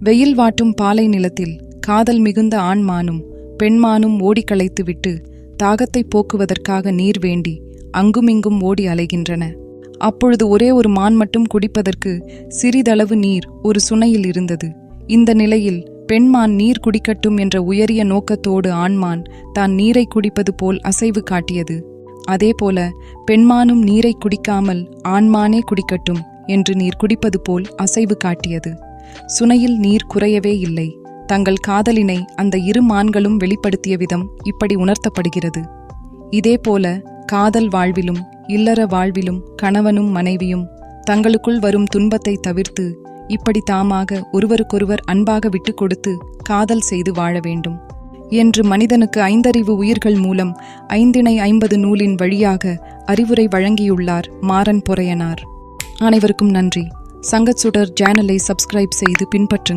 வெயில் வாட்டும் பாலை நிலத்தில் காதல் மிகுந்த ஆண்மானும் பெண்மானும் ஓடி களைத்துவிட்டு தாகத்தை போக்குவதற்காக நீர் வேண்டி அங்குமிங்கும் ஓடி அலைகின்றன. அப்பொழுது ஒரே ஒரு மான் மட்டும் குடிப்பதற்கு சிறிதளவு நீர் ஒரு சுனையில் இருந்தது. இந்த நிலையில் பெண்மான் நீர் குடிக்கட்டும் என்ற உயரிய நோக்கத்தோடு ஆண்மான் தான் நீரை குடிப்பது போல் அசைவு காட்டியது. அதேபோல பெண்மானும் நீரை குடிக்காமல் ஆண்மானே குடிக்கட்டும் என்று நீர் குடிப்பது போல் அசைவு காட்டியது. சுனையில் நீர் குறையவே இல்லை. தங்கள் காதலினை அந்த இரு மான்களும் வெளிப்படுத்திய விதம் இப்படி உணர்த்தப்படுகிறது. இதேபோல காதல் வாழ்விலும் இல்லற வாழ்விலும் கணவனும் மனைவியும் தங்களுக்குள் வரும் துன்பத்தை தவிர்த்து இப்படி தாமாக ஒருவருக்கொருவர் அன்பாக விட்டு கொடுத்து காதல் செய்து வாழ வேண்டும். என்று மனிதனுக்கு ஐந்தறிவு உயிர்கள் மூலம் ஐந்திணை ஐம்பது நூலின் வழியாக அறிவுரை வழங்கியுள்ளார் மாறன் பொறையனார். அனைவருக்கும் நன்றி. சங்கச்சுடர் சேனலை சப்ஸ்கிரைப் செய்து பின்பற்றுங்கள்.